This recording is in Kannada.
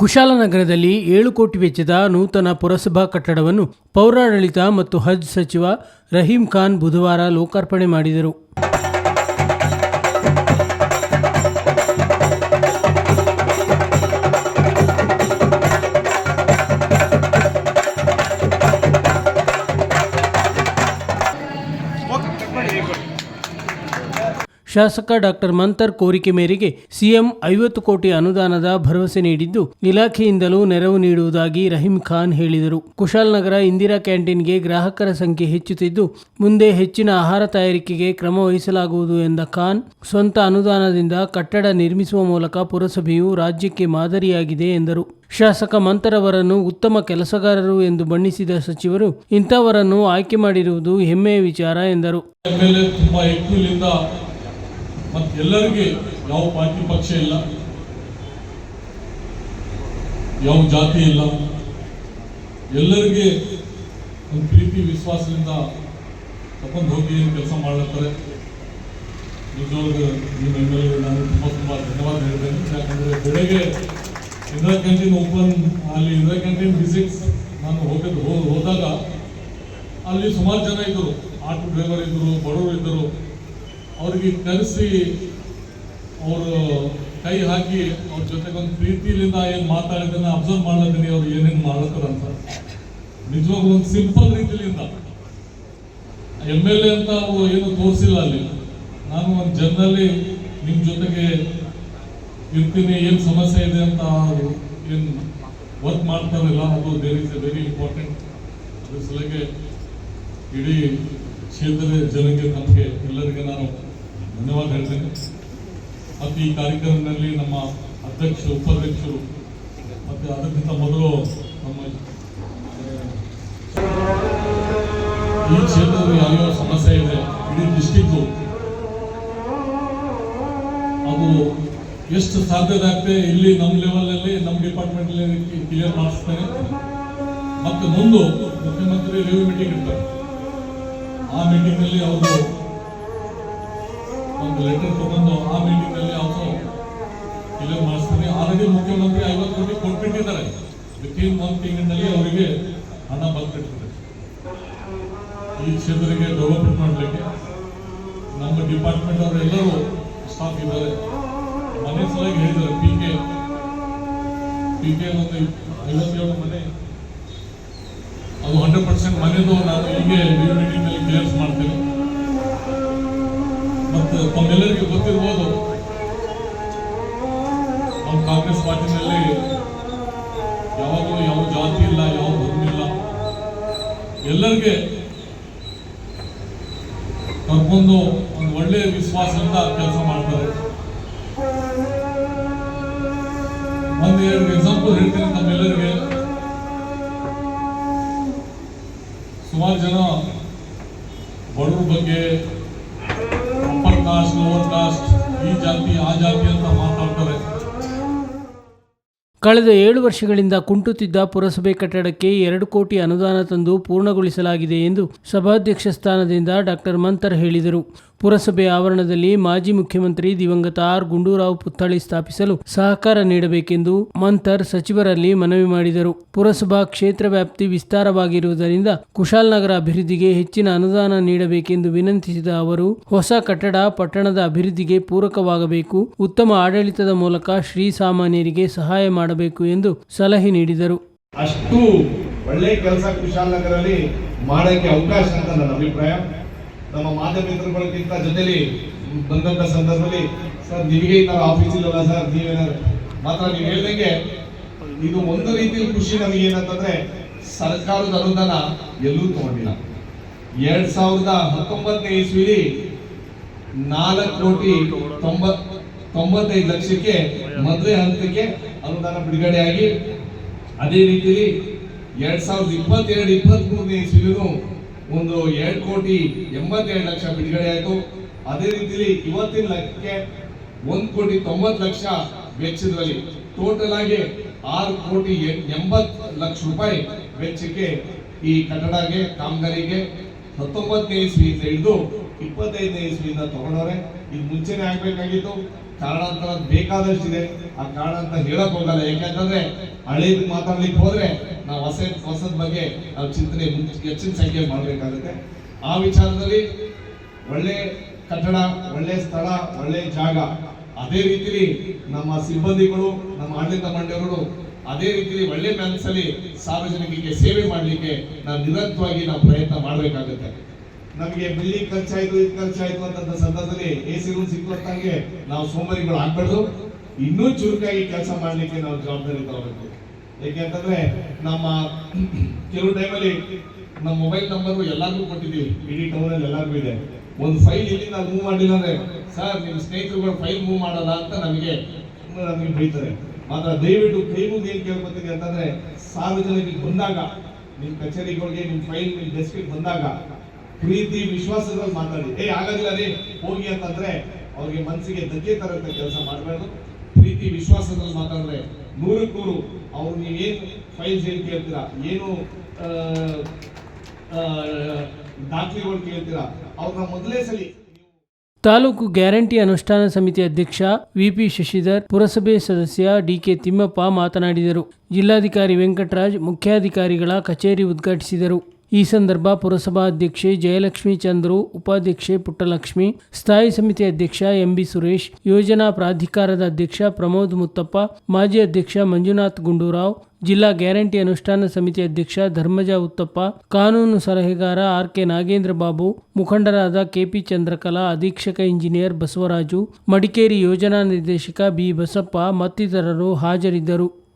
ಕುಶಾಲನಗರದಲ್ಲಿ ಏಳು ಕೋಟಿ ವೆಚ್ಚದ ನೂತನ ಪುರಸಭಾ ಕಟ್ಟಡವನ್ನು ಪೌರಾಡಳಿತ ಮತ್ತು ಹಜ್ ಸಚಿವ ರಹೀಂ ಖಾನ್ ಬುಧವಾರ ಲೋಕಾರ್ಪಣೆ ಮಾಡಿದರು. ಶಾಸಕ ಡಾಕ್ಟರ್ ಮಂತರ್ ಕೋರಿಕೆ ಮೇರೆಗೆ ಸಿಎಂ ಐವತ್ತು ಕೋಟಿ ಅನುದಾನದ ಭರವಸೆ ನೀಡಿದ್ದು ಇಲಾಖೆಯಿಂದಲೂ ನೆರವು ನೀಡುವುದಾಗಿ ರಹೀಂ ಖಾನ್ ಹೇಳಿದರು. ಕುಶಾಲನಗರ ಇಂದಿರಾ ಕ್ಯಾಂಟೀನ್ಗೆ ಗ್ರಾಹಕರ ಸಂಖ್ಯೆ ಹೆಚ್ಚುತ್ತಿದ್ದು, ಮುಂದೆ ಹೆಚ್ಚಿನ ಆಹಾರ ತಯಾರಿಕೆಗೆ ಕ್ರಮ ವಹಿಸಲಾಗುವುದು ಎಂದ ಖಾನ್, ಸ್ವಂತ ಅನುದಾನದಿಂದ ಕಟ್ಟಡ ನಿರ್ಮಿಸುವ ಮೂಲಕ ಪುರಸಭೆಯು ರಾಜ್ಯಕ್ಕೆ ಮಾದರಿಯಾಗಿದೆ ಎಂದರು. ಶಾಸಕ ಮಂತರ್ ಅವರನ್ನು ಉತ್ತಮ ಕೆಲಸಗಾರರು ಎಂದು ಬಣ್ಣಿಸಿದ ಸಚಿವರು, ಇಂಥವರನ್ನು ಆಯ್ಕೆ ಮಾಡಿರುವುದು ಹೆಮ್ಮೆಯ ವಿಚಾರ ಎಂದರು. ಮತ್ತು ಎಲ್ಲರಿಗೆ ಯಾವ ಪಾರ್ಟಿ ಪಕ್ಷ ಇಲ್ಲ, ಯಾವ ಜಾತಿ ಇಲ್ಲ, ಎಲ್ಲರಿಗೆ ಒಂದು ಪ್ರೀತಿ, ವಿಶ್ವಾಸದಿಂದ ತಗೊಂಡು ಹೋಗಿ ಏನು ಕೆಲಸ ಮಾಡ್ಲತ್ತಾರೆ. ನಿಜವಾಗ ನಿಮ್ಮ ಎಂ ಎಲ್ ನಾನು ತುಂಬ ತುಂಬ ಧನ್ಯವಾದ ಹೇಳ್ತೇನೆ. ಯಾಕಂದರೆ ಬೆಳಗ್ಗೆ ಇಂದಿರಾ ಕ್ಯಾಂಟೀನ್ ಓಪನ್, ಅಲ್ಲಿ ಇಂದಿರಾ ಕ್ಯಾಂಟೀನ್ ವಿಸಿಟ್ಸ್ ನಾನು ಹೋಗಿದ್ದು ಹೋದಾಗ ಅಲ್ಲಿ ಸುಮಾರು ಜನ ಇದ್ದರು. ಆಟೋ ಡ್ರೈವರ್ ಇದ್ದರು, ಬಡವರು ಇದ್ದರು. ಅವ್ರಿಗೆ ಕರೆಸಿ ಅವರು ಕೈ ಹಾಕಿ ಅವ್ರ ಜೊತೆಗೊಂದು ಪ್ರೀತಿಲಿಂದ ಏನು ಮಾತಾಡಿದ್ದನ್ನ ಅಬ್ಸರ್ವ್ ಮಾಡ್ಲತ್ತೀನಿ ಅವ್ರು ಏನೇನು ಮಾಡ್ತಾರಂತ ನಿಜವಾಗ್ಲೂ ಒಂದು ಸಿಂಪಲ್ ರೀತಿಲಿಂದ. ಎಂ ಎಲ್ ಎ ಅಂತ ಅವರು ಏನು ತೋರಿಸಿಲ್ಲ ಅಲ್ಲಿ. ನಾನು ಒಂದು ಜನರಲ್ಲಿ ನಿಮ್ಮ ಜೊತೆಗೆ ಇರ್ತೀನಿ, ಏನು ಸಮಸ್ಯೆ ಇದೆ ಅಂತ ಅವರು ಏನು ವರ್ಕ್ ಮಾಡ್ತಾರಲ್ಲ, ಅದು there is a very important ಅದ್ರ ಸಲುವಾಗಿ ಇಡೀ ಕ್ಷೇತ್ರದ ಜನಕ್ಕೆ, ನಮಗೆ ಎಲ್ಲರಿಗೆ ನಾನು ಧನ್ಯವಾದ ಹೇಳ್ತೇನೆ. ಮತ್ತು ಈ ಕಾರ್ಯಕ್ರಮದಲ್ಲಿ ನಮ್ಮ ಅಧ್ಯಕ್ಷರು, ಉಪಾಧ್ಯಕ್ಷರು, ಮತ್ತು ಅದಕ್ಕಿಂತ ಮೊದಲು ನಮ್ಮ ಈ ಕ್ಷೇತ್ರದಲ್ಲಿ ಯಾವ್ಯಾವ ಸಮಸ್ಯೆ ಇದೆ, ಇಡೀ ಡಿಸ್ಟಿಕ್ಕು ಅದು ಎಷ್ಟು ಸಾಧ್ಯತೆ ಆಗ್ತದೆ ಇಲ್ಲಿ ನಮ್ಮ ಲೆವೆಲಲ್ಲಿ ನಮ್ಮ ಡಿಪಾರ್ಟ್ಮೆಂಟಲ್ಲಿ ಕ್ಲಿಯರ್ ಮಾಡಿಸ್ತೇನೆ ಮತ್ತು ಮುಂದೆ ಮುಖ್ಯಮಂತ್ರಿ ರಿವ್ಯೂ ಮೀಟಿಂಗ್ ಇರ್ತಾರೆ. ಆ ಮೀಟಿಂಗಲ್ಲಿ ಅವರು ಒಂದು ಲೆಟರ್ ತಗೊಂಡು ಆ ಮೀಟಿಂಗ್ನಲ್ಲಿ ಅವರು ಇಲ್ಲ ಮಾಡಿಸ್ತೀನಿ ಆಲ್ರೆಡಿ ಮುಖ್ಯಮಂತ್ರಿ ಐವತ್ತು ಕೋಟಿ ಕೊಟ್ಬಿಟ್ಟಿದ್ದಾರೆ. ವಿತಿನ್ ಒನ್ ತಿಂಗಳಿನಲ್ಲಿ ಅವರಿಗೆ ಹಣ ಬಂದ್ಬಿಟ್ಟಿದೆ. ಈ ಕ್ಷೇತ್ರಕ್ಕೆ ಡೆವಲಪ್ಮೆಂಟ್ ಮಾಡಲಿಕ್ಕೆ ನಮ್ಮ ಡಿಪಾರ್ಟ್ಮೆಂಟ್ ಅವರು ಎಲ್ಲರೂ ಸ್ಟಾಫ್ ಇದ್ದಾರೆ. ಮನೆ ಸಲುವಾಗಿ ಹೇಳಿದ್ದಾರೆ. ಪಿ ಕೆ ಪಿ ಕೆ ಒಂದು ಐವತ್ತೇಳು ಮನೆ. ಅದು ಹಂಡ್ರೆಡ್ ಪರ್ಸೆಂಟ್ ಮನೆದು ನಾನು ಹೀಗೆ ಯೂನಿಟಿನಲ್ಲಿ ಕ್ಲಿಯರ್ಸ್ ಮಾಡ್ತೇನೆ ತಮ್ಮೆಲ್ಲರಿಗೂ ಗೊತ್ತಿರ್ಬೋದು. ನಮ್ಮ ಕಾಂಗ್ರೆಸ್ ಪಾರ್ಟಿನಲ್ಲಿ ಯಾವಾಗಲೂ ಯಾವ ಜಾತಿ ಇಲ್ಲ, ಯಾವ ಧರ್ಮ ಇಲ್ಲ. ಎಲ್ಲರಿಗೆ ಕರ್ಕೊಂಡು ಒಂದು ಒಳ್ಳೆಯ ವಿಶ್ವಾಸದಿಂದ ಕೆಲಸ ಮಾಡ್ತಾರೆ. ಒಂದು ಎರಡು ಎಕ್ಸಾಂಪಲ್ ಹೇಳ್ತೀನಿ ತಮ್ಮೆಲ್ಲರಿಗೆ. ಸುಮಾರು ಜನ ಬಡವ್ರ ಬಗ್ಗೆ ಕಾಸ್ಟ್ ಲೋವರ್ ಈ ಜಾತಿ, ಆ ಜಾತಿ ಅಂತ ಮಾತಾಡ್ತಾರೆ. ಕಳೆದ ಏಳು ವರ್ಷಗಳಿಂದ ಕುಂಟುತ್ತಿದ್ದ ಪುರಸಭೆ ಕಟ್ಟಡಕ್ಕೆ ಎರಡು ಕೋಟಿ ಅನುದಾನ ತಂದು ಪೂರ್ಣಗೊಳಿಸಲಾಗಿದೆ ಎಂದು ಸಭಾಧ್ಯಕ್ಷ ಸ್ಥಾನದಿಂದ ಡಾಕ್ಟರ್ ಮಂತರ್ ಹೇಳಿದರು. ಪುರಸಭೆ ಆವರಣದಲ್ಲಿ ಮಾಜಿ ಮುಖ್ಯಮಂತ್ರಿ ದಿವಂಗತ ಆರ್ ಗುಂಡೂರಾವ್ ಪುತ್ಥಳಿ ಸ್ಥಾಪಿಸಲು ಸಹಕಾರ ನೀಡಬೇಕೆಂದು ಮಂಥರ್ ಸಚಿವರಲ್ಲಿ ಮನವಿ ಮಾಡಿದರು. ಪುರಸಭಾ ಕ್ಷೇತ್ರ ವ್ಯಾಪ್ತಿ ವಿಸ್ತಾರವಾಗಿರುವುದರಿಂದ ಕುಶಾಲನಗರ ಅಭಿವೃದ್ಧಿಗೆ ಹೆಚ್ಚಿನ ಅನುದಾನ ನೀಡಬೇಕೆಂದು ವಿನಂತಿಸಿದ ಅವರು, ಹೊಸ ಕಟ್ಟಡ ಪಟ್ಟಣದ ಅಭಿವೃದ್ಧಿಗೆ ಪೂರಕವಾಗಬೇಕು. ಉತ್ತಮ ಆಡಳಿತದ ಮೂಲಕ ಶ್ರೀ ಸಾಮಾನ್ಯರಿಗೆ ಸಹಾಯ ಮಾಡಬೇಕು ಎಂದು ಸಲಹೆ ನೀಡಿದರು. ಅಷ್ಟು ಒಳ್ಳೆ ಕೆಲಸ ಕುಶಾಲನಗರಲ್ಲಿ ಮಾಡಕ್ಕೆ ಅವಕಾಶ ಅಂತ ನನ್ನ ಅಭಿಪ್ರಾಯ. ನಮ್ಮ ಮಾಧ್ಯಮ ಮಿತ್ರಗಳಿಗಿಂತ ಜೊತೆಲಿ ಬಂದಂತ ಸಂದರ್ಭದಲ್ಲಿ ಸರ್, ನಿಮಗೆ ನಾವು ಆಫೀಸ್ ಇಲ್ಲಲ್ಲ ಸರ್, ನೀವೇನಾದ್ರು? ಮಾತ್ರ ನೀವು ಹೇಳ್ದಂಗೆ ಇದು ಒಂದು ರೀತಿಯಲ್ಲಿ ಖುಷಿ ನಮಗೆ ಏನಂತಂದ್ರೆ ಸರ್ಕಾರದ ಅನುದಾನ ಎಲ್ಲೂ ತಗೊಂಡಿಲ್ಲ. ಎರಡ್ ಸಾವಿರದ ಹತ್ತೊಂಬತ್ತನೇ ಇಸ್ವಿಲಿ ನಾಲ್ಕು ಕೋಟಿ ತೊಂಬತ್ ತೊಂಬತ್ತೈದು ಲಕ್ಷಕ್ಕೆ ಮದುವೆ ಹಂತಕ್ಕೆ ಅನುದಾನ ಬಿಡುಗಡೆಯಾಗಿ ಅದೇ ರೀತಿಯಲ್ಲಿ ಎರಡ್ ಸಾವಿರದ ಇಪ್ಪತ್ತೆರಡು ಇಪ್ಪತ್ತ್ ಮೂರನೇ ಇಸ್ವಿಲೂ ಒಂದು ಎರಡು ಕೋಟಿ ಎಂಬತ್ತೆರಡು ಲಕ್ಷ ಬಿಡುಗಡೆ ಆಯಿತು. ಅದೇ ರೀತಿಲಿ ಇವತ್ತಿನ ಲೆಕ್ಕಕ್ಕೆ ಒಂದು ಕೋಟಿ ತೊಂಬತ್ತು ಲಕ್ಷ ವೆಚ್ಚದಲ್ಲಿ ಟೋಟಲ್ ಆಗಿ ಆರು ಕೋಟಿ ಎಂಬತ್ತು ಲಕ್ಷ ರೂಪಾಯಿ ವೆಚ್ಚಕ್ಕೆ ಈ ಕಟ್ಟಡಗೆ ಕಾಮಗಾರಿಗೆ ಹತ್ತೊಂಬತ್ತನೇ ಇಸ್ವಿಯಿಂದ ಹಿಡಿದು ಇಪ್ಪತ್ತೈದನೇ ಇಸ್ವಿಯಿಂದ ತಗೊಂಡವ್ರೆ. ಇದು ಮುಂಚೆನೆ ಆಗ್ಬೇಕಾಗಿತ್ತು. ಕಾರಣಾಂತರ ಬೇಕಾದಷ್ಟಿದೆ. ಆ ಕಾರಣ ಅಂತ ಹೇಳಕ್ ಹೋಗಲ್ಲ. ಯಾಕಂತಂದ್ರೆ ಹಳೇದು ಮಾತಾಡ್ಲಿಕ್ಕೆ ಹೋದ್ರೆ ನಾವು ಹೊಸ, ಹೊಸದ ಬಗ್ಗೆ ನಾವು ಚಿಂತನೆ ಹೆಚ್ಚಿನ ಸಂಖ್ಯೆ ಮಾಡಬೇಕಾಗುತ್ತೆ. ಆ ವಿಚಾರದಲ್ಲಿ ಒಳ್ಳೆ ಕಟ್ಟಡ, ಒಳ್ಳೆ ಸ್ಥಳ, ಒಳ್ಳೆ ಜಾಗ, ಅದೇ ರೀತಿಲಿ ನಮ್ಮ ಸಿಬ್ಬಂದಿಗಳು, ನಮ್ಮ ಆಡಳಿತ ಮಂಡಳಿಗಳು ಅದೇ ರೀತಿಲಿ ಒಳ್ಳೆ ಮನಸ್ಸಲ್ಲಿ ಸಾರ್ವಜನಿಕರಿಗೆ ಸೇವೆ ಮಾಡಲಿಕ್ಕೆ ನಾವು ನಿರಂತರವಾಗಿ ನಾವು ಪ್ರಯತ್ನ ಮಾಡಬೇಕಾಗುತ್ತೆ. ನಮಗೆ ಬಿಲ್ಲಿ ಖರ್ಚಾಯ್ತು, ಇದು ಖರ್ಚಾಯ್ತು ಅಂತ ಸಂದರ್ಭದಲ್ಲಿ ಎ ಸಿ ರೂಮ್ ಸಿಕ್ಕಂಗೆ ನಾವು ಸೋಮಾರಿಗಳು ಆಗ್ಬಾರ್ದು. ಇನ್ನೂ ಚುರುಕಾಗಿ ಕೆಲಸ ಮಾಡಲಿಕ್ಕೆ ನಾವು ಜವಾಬ್ದಾರಿ ತಗೋಬೇಕು ಯಾಕೆಂತಂದ್ರೆ ನಮ್ಮ ಕೆಲವು ಟೈಮಲ್ಲಿ ನಮ್ಮ ಮೊಬೈಲ್ ನಂಬರ್ ಎಲ್ಲರಿಗೂ ಕೊಟ್ಟಿದ್ದೀವಿ. ಇಡೀ ಟೌನ್ ಅಲ್ಲಿ ಎಲ್ಲರಿಗೂ ಇದೆ. ಒಂದು ಫೈಲ್ ಇಲ್ಲಿ ನಾವು ಮೂವ್ ಮಾಡಿಲ್ಲ ಅಂದ್ರೆ, ಸರ್, ನಿಮ್ಮ ಸ್ನೇಹಿತರುಗಳು ಫೈಲ್ ಮೂವ್ ಮಾಡಲ್ಲ ಅಂತ ನಮಗೆ ನಮಗೆ ಬೈತಾರೆ. ಮಾತ್ರ ದಯವಿಟ್ಟು ಕೈ ಮುಗಿ ಏನ್ ಕೇಳ್ಕೊತೀನಿ ಅಂತಂದ್ರೆ ಸಾರ್ವಜನಿಕರಿಗೆ ಬಂದಾಗ ನಿಮ್ಮ ಕಚೇರಿಗಳಿಗೆ ನಿಮ್ಮ ಫೈಲ್ ನಿಮ್ಮ ಡೆಸ್ಕ್ಗೆ ಬಂದಾಗ, ಪ್ರೀತಿ ವಿಶ್ವಾಸದಲ್ಲಿ ಮಾತಾಡಿ. ಏ ಆಗೋದಿಲ್ಲ ರೀ, ಹೋಗಿ ಅಂತಂದ್ರೆ, ಅವ್ರಿಗೆ ಮನಸ್ಸಿಗೆ ಧಕ್ಕೆ ತರಂತ ಕೆಲಸ ಮಾಡಬಾರ್ದು. ಪ್ರೀತಿ ವಿಶ್ವಾಸದಲ್ಲಿ ಮಾತಾಡಿದ್ರೆ ನೂರಕ್ಕೆ ನೂರು. ಅವ್ರು ನೀವೇನು ಫೈಲ್ಸ್ ಏನು ಕೇಳ್ತೀರಾ? ಏನು ದಾಖಲೆಗಳು ಕೇಳ್ತೀರಾ? ಅವ್ರನ್ನ ಮೊದಲೇ ಸಲಿ ತಾಲೂಕು ಗ್ಯಾರಂಟಿ ಅನುಷ್ಠಾನ ಸಮಿತಿ ಅಧ್ಯಕ್ಷ ವಿಪಿ ಶಶಿಧರ್, ಪುರಸಭೆ ಸದಸ್ಯ ಡಿಕೆ ತಿಮ್ಮಪ್ಪ ಮಾತನಾಡಿದರು. ಜಿಲ್ಲಾಧಿಕಾರಿ ವೆಂಕಟರಾಜ್ ಮುಖ್ಯಾಧಿಕಾರಿಗಳ ಕಚೇರಿ ಉದ್ಘಾಟಿಸಿದರು. ಈ ಸಂದರ್ಭ ಪುರಸಭಾ ಅಧ್ಯಕ್ಷೆ ಜಯಲಕ್ಷ್ಮಿ ಚಂದ್ರು, ಉಪಾಧ್ಯಕ್ಷೆ ಪುಟ್ಟಲಕ್ಷ್ಮಿ, ಸ್ಥಾಯಿ ಸಮಿತಿ ಅಧ್ಯಕ್ಷ ಎಂಬಿ ಸುರೇಶ್, ಯೋಜನಾ ಪ್ರಾಧಿಕಾರದ ಅಧ್ಯಕ್ಷ ಪ್ರಮೋದ್ ಮುತ್ತಪ್ಪ, ಮಾಜಿ ಅಧ್ಯಕ್ಷ ಮಂಜುನಾಥ್ ಗುಂಡೂರಾವ್, ಜಿಲ್ಲಾ ಗ್ಯಾರಂಟಿ ಅನುಷ್ಠಾನ ಸಮಿತಿ ಅಧ್ಯಕ್ಷ ಧರ್ಮಜ ಉತ್ತಪ್ಪ, ಕಾನೂನು ಸಲಹೆಗಾರ ಆರ್ ಕೆ ನಾಗೇಂದ್ರ ಬಾಬು, ಮುಖಂಡರಾದ ಕೆಪಿ ಚಂದ್ರಕಲಾ, ಅಧೀಕ್ಷಕ ಇಂಜಿನಿಯರ್ ಬಸವರಾಜು, ಮಡಿಕೇರಿ ಯೋಜನಾ ನಿರ್ದೇಶಕ ಬಿ. ಬಸಪ್ಪ ಮತ್ತಿತರರು ಹಾಜರಿದ್ದರು.